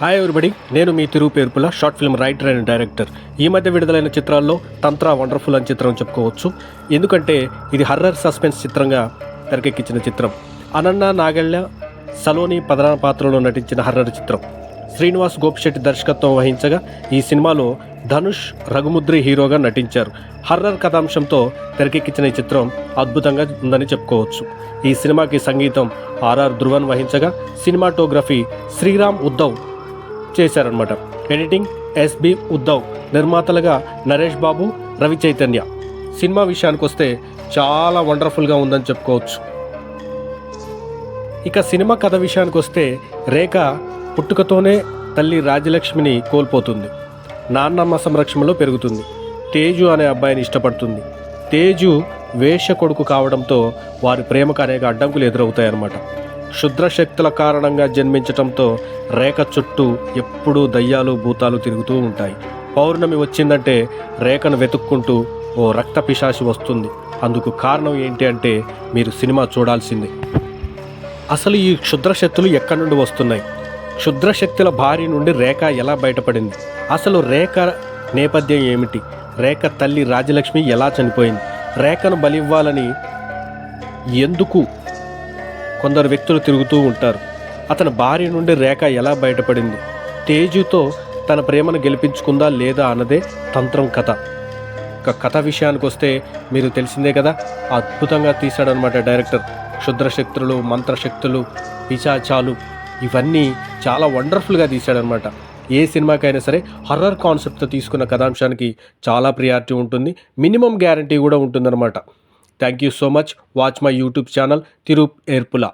Hi everybody నేను మీ తిరుగు పేర్పుల short film writer and director ఈ మధ్య విడుదలైన చిత్రాల్లో తంత్ర వండర్ఫుల్ అని చిత్రం చెప్పుకోవచ్చు. ఎందుకంటే ఇది హర్రర్ సస్పెన్స్ చిత్రంగా తెరకెక్కించిన చిత్రం. అనన్న నాగళ్య సలోని ప్రధాన పాత్రలో నటించిన హర్రర్ చిత్రం. శ్రీనివాస్ గోపిశెట్టి దర్శకత్వం వహించగా ఈ సినిమాలో ధనుష్ రఘుముద్రి హీరోగా నటించారు. హర్రర్ కథాంశంతో తెరకెక్కించిన ఈ చిత్రం అద్భుతంగా ఉందని చెప్పుకోవచ్చు. ఈ సినిమాకి సంగీతం ఆర్ఆర్ ధ్రువన్ వహించగా సినిమాటోగ్రఫీ శ్రీరామ్ ఉద్ధవ్ చేశారనమాట ఎడిటింగ్ ఎస్బి ఉద్ధవ్ నిర్మాతలుగా నరేష్ బాబు రవి చైతన్య. సినిమా విషయానికి వస్తే చాలా వండర్ఫుల్గా ఉందని చెప్పుకోవచ్చు. ఇక సినిమా కథ విషయానికి వస్తే రేఖ పుట్టుకతోనే తల్లి రాజలక్ష్మిని కోల్పోతుంది. నాన్నమ్మ సంరక్షణలో పెరుగుతుంది. తేజు అనే అబ్బాయిని ఇష్టపడుతుంది. తేజు వేష కొడుకు కావడంతో వారి ప్రేమకు అనేక అడ్డంకులు ఎదురవుతాయన్నమాట. క్షుద్ర శక్తుల కారణంగా జన్మించటంతో రేఖ చుట్టూ ఎప్పుడూ దయ్యాలు భూతాలు తిరుగుతూ ఉంటాయి. పౌర్ణమి వచ్చిందంటే రేఖను వెతుక్కుంటూ ఓ రక్త పిశాసి వస్తుంది. అందుకు కారణం ఏంటి అంటే మీరు సినిమా చూడాల్సిందే. అసలు ఈ క్షుద్ర శక్తులు ఎక్కడి నుండి వస్తున్నాయి? క్షుద్ర శక్తుల నుండి రేఖ ఎలా బయటపడింది? అసలు రేఖ నేపథ్యం ఏమిటి? రేఖ తల్లి రాజలక్ష్మి ఎలా చనిపోయింది? రేఖను బలివ్వాలని ఎందుకు కొందరు వ్యక్తులు తిరుగుతూ ఉంటారు. అతని భార్య నుండి రేఖ ఎలా బయటపడింది? తేజుతో తన ప్రేమను గెలిపించుకుందా లేదా అన్నదే తంత్రం కథ. ఇక కథ విషయానికి వస్తే మీరు తెలిసిందే కదా అద్భుతంగా తీశాడనమాట డైరెక్టర్. క్షుద్రశక్తులు మంత్రశక్తులు పిశాచాలు ఇవన్నీ చాలా వండర్ఫుల్గా తీశాడనమాట ఏ సినిమాకైనా సరే హర్రర్ కాన్సెప్ట్తో తీసుకున్న కథాంశానికి చాలా ప్రియారిటీ ఉంటుంది మినిమం గ్యారంటీ కూడా ఉంటుందన్నమాట. Thank you so much watch my YouTube channel Tirup Erpula